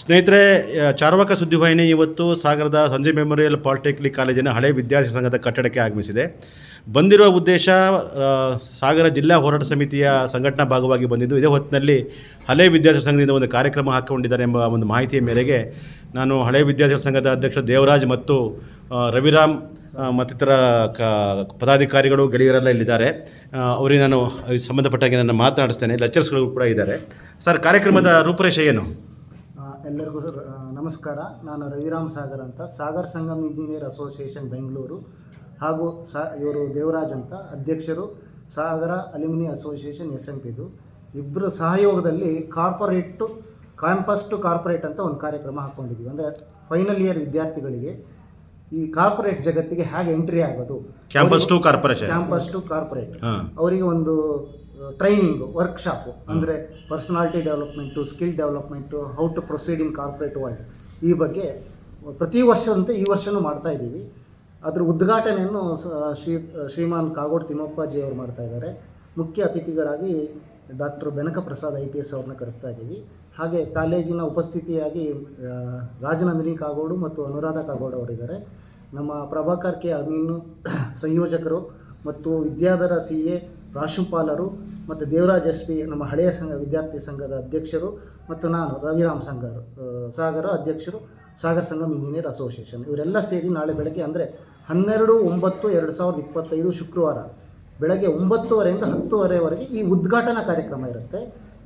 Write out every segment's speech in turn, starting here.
ಸ್ನೇಹಿತರೆ ಚಾರ್ವಾಕ ಸುದ್ದಿವಾಹಿನಿ ಇವತ್ತು ಸಾಗರದ ಸಂಜಯ್ ಮೆಮೋರಿಯಲ್ ಪಾಲಿಟೆಕ್ನಿಕ್ ಕಾಲೇಜಿನ ಹಳೆ ವಿದ್ಯಾರ್ಥಿ ಸಂಘದ ಕಟ್ಟಡಕ್ಕೆ ಆಗಮಿಸಿದೆ. ಬಂದಿರುವ ಉದ್ದೇಶ ಸಾಗರ ಜಿಲ್ಲಾ ಹೋರಾಟ ಸಮಿತಿಯ ಸಂಘಟನಾ ಭಾಗವಾಗಿ ಬಂದಿದ್ದು, ಇದೇ ಹೊತ್ತಿನಲ್ಲಿ ಹಳೆ ವಿದ್ಯಾರ್ಥಿ ಸಂಘದಿಂದ ಒಂದು ಕಾರ್ಯಕ್ರಮ ಹಾಕಿಕೊಂಡಿದ್ದಾರೆ ಎಂಬ ಒಂದು ಮಾಹಿತಿಯ ಮೇರೆಗೆ ನಾನು ಹಳೆ ವಿದ್ಯಾರ್ಥಿ ಸಂಘದ ಅಧ್ಯಕ್ಷ ದೇವರಾಜ್ ಮತ್ತು ರವಿರಾಮ್ ಮತ್ತಿತರ ಕ, ಪದಾಧಿಕಾರಿಗಳು, ಗೆಳೆಯರೆಲ್ಲ ಇಲ್ಲಿದ್ದಾರೆ. ಅವರಿಗೆ ನಾನು ಸಂಬಂಧಪಟ್ಟಾಗಿ ನಾನು ಮಾತನಾಡಿಸ್ತೇನೆ. ಲೆಕ್ಚರ್ಸ್ಗಳು ಕೂಡ ಇದ್ದಾರೆ. ಸರ್, ಕಾರ್ಯಕ್ರಮದ ರೂಪರೇಷೆ ಏನು? ಎಲ್ಲರಿಗೂ ನಮಸ್ಕಾರ. ನಾನು ರವಿರಾಮ್ ಸಾಗರ್ ಅಂತ. Sagar Sangam engineer association Bengaluru. ಹಾಗೂ ಸಾ ಇವರು ದೇವರಾಜ್ ಅಂತ. ಅಧ್ಯಕ್ಷರು Sagara alumni association S M ಪಿದು ಇಬ್ಬರು ಸಹಯೋಗದಲ್ಲಿ corporate to campus to corporate ಅಂತ ಒಂದು ಕಾರ್ಯಕ್ರಮ ಹಾಕ್ಕೊಂಡಿದ್ವಿ ಅಂದರೆ ಫೈನಲ್ ಇಯರ್ ವಿದ್ಯಾರ್ಥಿಗಳಿಗೆ ಈ ಕಾರ್ಪೊರೇಟ್ ಜಗತ್ತಿಗೆ ಹೇಗೆ ಎಂಟ್ರಿ ಆಗೋದು? Campus to corporation campus to corporate ಅವರಿಗೆ ಒಂದು ಟ್ರೈನಿಂಗು ವರ್ಕ್ಶಾಪು ಅಂದರೆ personality development skill development how to proceed in corporate world ಈ ಬಗ್ಗೆ ಪ್ರತಿ ವರ್ಷದಂತೆ ಈ ವರ್ಷವೂ ಮಾಡ್ತಾ ಇದ್ದೀವಿ. ಅದರ ಉದ್ಘಾಟನೆಯನ್ನು ಶ್ರೀ ಶ್ರೀಮಾನ್ ಕಾಗೋಡು ತಿಮ್ಮಪ್ಪಾಜಿ ಅವರು ಮಾಡ್ತಾ ಇದ್ದಾರೆ. ಮುಖ್ಯ ಅತಿಥಿಗಳಾಗಿ doctor Benaka Prasad I P S ಅವ್ರನ್ನ ಕರೆಸ್ತಾ ಇದ್ದೀವಿ. ಹಾಗೆ ಕಾಲೇಜಿನ ಉಪಸ್ಥಿತಿಯಾಗಿ ರಾಜನಂದಿನಿ ಕಾಗೋಡು ಮತ್ತು ಅನುರಾಧ ಕಾಗೋಡು ಅವರಿದ್ದಾರೆ. ನಮ್ಮ ಪ್ರಭಾಕರ್ ಕೆ ಅಮೀನು ಸಂಯೋಜಕರು ಮತ್ತು ವಿದ್ಯಾಧರ ಸಿ ಎ ಪ್ರಾಂಶುಪಾಲರು ಮತ್ತು ದೇವರಾಜ್ ಎಸ್ ಪಿ ನಮ್ಮ ಹಳೆಯ ಸಂಘ ವಿದ್ಯಾರ್ಥಿ ಸಂಘದ ಅಧ್ಯಕ್ಷರು ಮತ್ತು ನಾನು ರವಿರಾಮ್ ಸಂಗರ್ ಸಾಗರ ಅಧ್ಯಕ್ಷರು, ಸಾಗರ್ ಸಂಗಮ್ ಇಂಜಿನಿಯರ್ ಅಸೋಸಿಯೇಷನ್. ಇವರೆಲ್ಲ ಸೇರಿ ನಾಳೆ ಬೆಳಗ್ಗೆ ಅಂದರೆ ಹನ್ನೆರಡು, ಒಂಬತ್ತು, ಎರಡು ಸಾವಿರದ ಇಪ್ಪತ್ತೈದು ಶುಕ್ರವಾರ ಬೆಳಗ್ಗೆ ಒಂಬತ್ತುವರೆಯಿಂದ ಹತ್ತುವರೆವರೆಗೆ ಈ ಉದ್ಘಾಟನಾ ಕಾರ್ಯಕ್ರಮ ಇರುತ್ತೆ.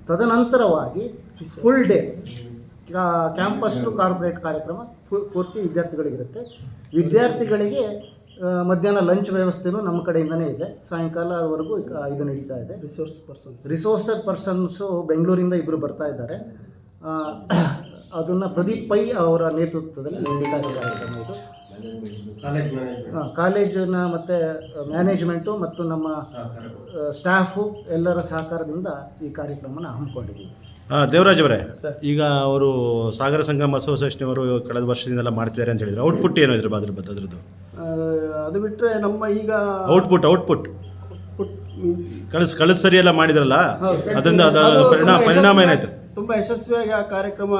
ತದನಂತರವಾಗಿ full day campus to corporate ಕಾರ್ಯಕ್ರಮ ಫುಲ್ ಪೂರ್ತಿ ವಿದ್ಯಾರ್ಥಿಗಳಿಗಿರುತ್ತೆ. ವಿದ್ಯಾರ್ಥಿಗಳಿಗೆ ಮಧ್ಯಾಹ್ನ ಲಂಚ್ ವ್ಯವಸ್ಥೆನೂ ನಮ್ಮ ಕಡೆಯಿಂದನೇ ಇದೆ. ಸಾಯಂಕಾಲವರೆಗೂ ಇದು ನಡೀತಾ ಇದೆ. ರಿಸೋರ್ಸ್ ಪರ್ಸನ್ಸ್ ರಿಸೋರ್ಸಸ್ ಪರ್ಸನ್ಸು ಬೆಂಗಳೂರಿಂದ ಇಬ್ಬರು ಬರ್ತಾ ಇದ್ದಾರೆ. ಅದನ್ನು ಪ್ರದೀಪ್ ಪೈ ಅವರ ನೇತೃತ್ವದಲ್ಲಿ ಇದೆ ಕಾರ್ಯಕ್ರಮ ಇದು ಕಾಲೇಜಿನ ಮತ್ತು ಮ್ಯಾನೇಜ್ಮೆಂಟು ಮತ್ತು ನಮ್ಮ ಸ್ಟಾಫು ಎಲ್ಲರ ಸಹಕಾರದಿಂದ ಈ ಕಾರ್ಯಕ್ರಮನ ಹಮ್ಮಿಕೊಂಡಿದ್ದೀವಿ. ದೇವರಾಜ್ ಅವರೇ ಈಗ ಅವರು ಸಾಗರ ಸಂಗಮ ಅಸೋಸಿಯೇಷನ್ ಅವರು ಕಳೆದ ವರ್ಷದಿಂದೆಲ್ಲ ಮಾಡ್ತಿದ್ದಾರೆ ಅಂತ ಹೇಳಿದ್ರು. ಔಟ್ಪುಟ್ ಏನು ಇದ್ರ ಅದ್ರ ಅದ್ರದ್ದು? ಅದು ಬಿಟ್ಟರೆ ನಮ್ಮ ಈಗ ಔಟ್ಪುಟ್ ಔಟ್ಪುಟ್. ಕಳಿಸ್ ಕಳಿಸ್ ಸರಿ ಎಲ್ಲ ಮಾಡಿದ್ರಲ್ಲ ಅದರಿಂದ ಅದ ಅದು ಪರಿಣಾಮ ಪರಿಣಾಮ ಏನಾಯ್ತು? ತುಂಬಾ ಯಶಸ್ವಿಯಾಗಿ ಆ ಕಾರ್ಯಕ್ರಮ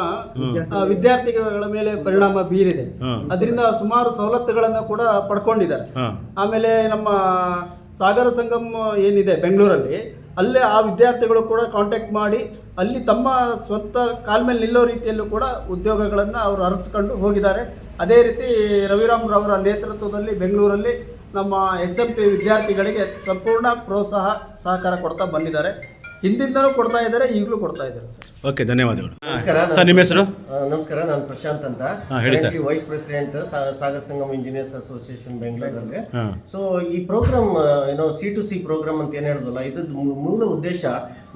ಆ, ವಿದ್ಯಾರ್ಥಿಗಳ ಮೇಲೆ ಪರಿಣಾಮ ಬೀರಿದೆ. ಅದರಿಂದ ಸುಮಾರು ಸವಲತ್ತುಗಳನ್ನು ಕೂಡ ಪಡ್ಕೊಂಡಿದ್ದಾರೆ. ಆಮೇಲೆ ನಮ್ಮ ಸಾಗರ ಸಂಗಮ್ ಏನಿದೆ ಬೆಂಗಳೂರಲ್ಲಿ ಅಲ್ಲೇ ಆ ವಿದ್ಯಾರ್ಥಿಗಳು ಕೂಡ ಕಾಂಟ್ಯಾಕ್ಟ್ ಮಾಡಿ ಅಲ್ಲಿ ತಮ್ಮ ಸ್ವಂತ ಕಾಲ್ ಮೇಲೆ ನಿಲ್ಲೋ ರೀತಿಯಲ್ಲೂ ಕೂಡ ಉದ್ಯೋಗಗಳನ್ನು ಅವರು ಅರಸ್ಕೊಂಡು ಹೋಗಿದ್ದಾರೆ. ಅದೇ ರೀತಿ ರವಿರಾಮ್ ರವರ ನೇತೃತ್ವದಲ್ಲಿ ಬೆಂಗಳೂರಲ್ಲಿ ನಮ್ಮ ಎಸ್ ಎಂ ಪಿ ವಿದ್ಯಾರ್ಥಿಗಳಿಗೆ ಸಂಪೂರ್ಣ ಪ್ರೋತ್ಸಾಹ ಸಹಕಾರ ಕೊಡ್ತಾ ಬಂದಿದ್ದಾರೆ. ಹಿಂದಿಂದಲೂ ಕೊಡ್ತಾ ಇದ್ದಾರೆ ಈಗಲೂ ಕೊಡ್ತಾ ಇದ್ದಾರೆ ಸರ್. ಓಕೆ ಧನ್ಯವಾದಗಳು. ನಮಸ್ಕಾರ ಸರ್ ನಿಮ್ಮ ಹೆಸರು? ಆ, ನಮಸ್ಕಾರ ನಾನು ಪ್ರಶಾಂತ್ ಅಂತ. ಹಾ, ಹೇಳಿ sir. Vice president Sagar Sangam engineers association ಬೆಂಗಳೂರಲ್ಲಿ ಹಾಂ. ಸೊ ಈ ಪ್ರೋಗ್ರಾಮ್ ಏನೋ ಸಿ ಟು ಸಿ ಪ್ರೋಗ್ರಾಮ್ ಅಂತ ಏನು ಹೇಳಿದ್ವಲ್ಲ ಇದು ಮೂಲ ಉದ್ದೇಶ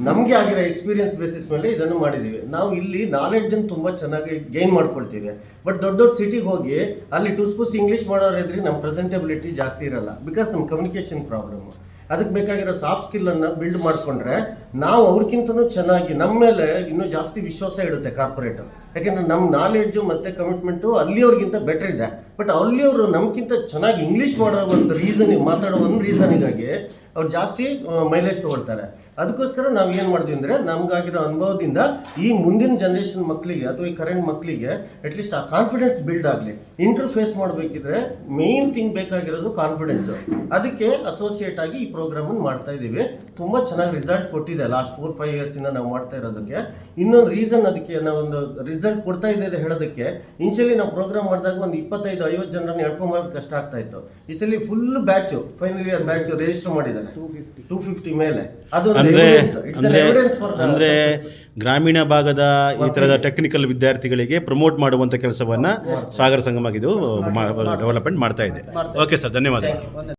ನಮಗೆ ಆಗಿರೋ ಎಕ್ಸ್ಪೀರಿಯನ್ಸ್ ಬೇಸಿಸ್ ಮೇಲೆ ಇದನ್ನು ಮಾಡಿದ್ದೀವಿ ನಾವು ಇಲ್ಲಿ ನಾಲೆಡ್ಜನ್ನು ತುಂಬ ಚೆನ್ನಾಗಿ ಗೈನ್ ಮಾಡ್ಕೊಳ್ತೀವಿ. ಬಟ್ ದೊಡ್ಡ ದೊಡ್ಡ ಸಿಟಿಗೆ ಹೋಗಿ ಅಲ್ಲಿ ಟುಸ್ಪುಸ್ ಇಂಗ್ಲೀಷ್ ಮಾಡೋರು ಇದ್ರೆ ನಮ್ಮ ಪ್ರೆಸೆಂಟೆಬಿಲಿಟಿ ಜಾಸ್ತಿ ಇರಲ್ಲ ಬಿಕಾಸ್ ನಮ್ಮ ಕಮ್ಯುನಿಕೇಷನ್ ಪ್ರಾಬ್ಲಮ್ ಅದಕ್ಕೆ ಬೇಕಾಗಿರೋ ಸಾಫ್ಟ್ ಸ್ಕಿಲ್ಲನ್ನು ಬಿಲ್ಡ್ ಮಾಡಿಕೊಂಡ್ರೆ ನಾವು ಅವ್ರಿಗಿಂತನೂ ಚೆನ್ನಾಗಿ ನಮ್ಮ ಮೇಲೆ ಇನ್ನೂ ಜಾಸ್ತಿ ವಿಶ್ವಾಸ ಇಡುತ್ತೆ ಕಾರ್ಪೊರೇಟ್ ಯಾಕೆಂದ್ರೆ ನಮ್ಮ ನಾಲೆಡ್ಜು ಮತ್ತು ಕಮಿಟ್ಮೆಂಟು ಅಲ್ಲಿಯವ್ರಿಗಿಂತ ಬೆಟರ್ ಇದೆ. ಬಟ್ ಅಲ್ಲಿಯವರು ನಮ್ಗಿಂತ ಚೆನ್ನಾಗಿ ಇಂಗ್ಲೀಷ್ ಮಾಡೋ ಒಂದು ರೀಸನಿಗೆ ಮಾತಾಡೋ ಒಂದು ರೀಸನಿಗಾಗಿ ಅವ್ರು ಜಾಸ್ತಿ ಮೈಲೇಜ್ ತೊಗೊಳ್ತಾರೆ. ಅದಕ್ಕೋಸ್ಕರ ನಾವು ಏನು ಮಾಡಿದ್ವಿ ಅಂದರೆ ನಮಗಾಗಿರೋ ಅನುಭವದಿಂದ ಈ ಮುಂದಿನ ಜನ್ರೇಷನ್ ಮಕ್ಕಳಿಗೆ ಅಥವಾ ಈ ಕರೆಂಟ್ ಮಕ್ಕಳಿಗೆ ಅಟ್ಲೀಸ್ಟ್ ಆ ಕಾನ್ಫಿಡೆನ್ಸ್ ಬಿಲ್ಡ್ ಆಗಲಿ. ಇಂಟರ್ಫೇಸ್ ಮಾಡಬೇಕಿದ್ರೆ ಮೇನ್ ಥಿಂಗ್ ಬೇಕಾಗಿರೋದು ಕಾನ್ಫಿಡೆನ್ಸು ಅದಕ್ಕೆ ಅಸೋಸಿಯೇಟ್ ಆಗಿ ಈ ಪ್ರೋಗ್ರಾಮನ್ನು ಮಾಡ್ತಾ ಇದ್ದೀವಿ. ತುಂಬ ಚೆನ್ನಾಗಿ ರಿಸಲ್ಟ್ ಕೊಟ್ಟಿದೆ ಲಾಸ್ಟ್ ಫೋರ್ ಫೈವ್ ಇಯರ್ಸಿಂದ ನಾವು ಮಾಡ್ತಾ ಇರೋದಕ್ಕೆ. ಇನ್ನೊಂದು ರೀಸನ್ ಅದಕ್ಕೆ ನಾವೊಂದು ರಿಸಲ್ಟ್ ಕೊಡ್ತಾ ಇದೆ ಅಂತ ಹೇಳೋದಕ್ಕೆ ಇನ್ಷಿಯಲಿ ನಾವು ಪ್ರೋಗ್ರಾಮ್ ಮಾಡಿದಾಗ ಒಂದು ಇಪ್ಪತ್ತೈದು ಐವತ್ತು ಜನರನ್ನ ಎಳ್ಕೊಂಬರೋದು ಕಷ್ಟ ಆಗ್ತಾ ಇತ್ತು. ಈ ಸಲ full batch final year batch register ಮಾಡಿದ್ದಾರೆ. ಟೂ ಫಿಫ್ಟಿ ಟೂ ಫಿಫ್ಟಿ ಮೇಲೆ. ಅದು ಅಂದ್ರೆ ಗ್ರಾಮೀಣ ಭಾಗದ ಈ ತರದ ಟೆಕ್ನಿಕಲ್ ವಿದ್ಯಾರ್ಥಿಗಳಿಗೆ ಪ್ರಮೋಟ್ ಮಾಡುವಂತ ಕೆಲಸವನ್ನ ಸಾಗರ ಸಂಗಮ ಇದು ಡೆವಲಪ್ಮೆಂಟ್ ಮಾಡ್ತಾ ಇದೆ. ಓಕೆ ಸರ್ ಧನ್ಯವಾದಗಳು. ಒಂದೇ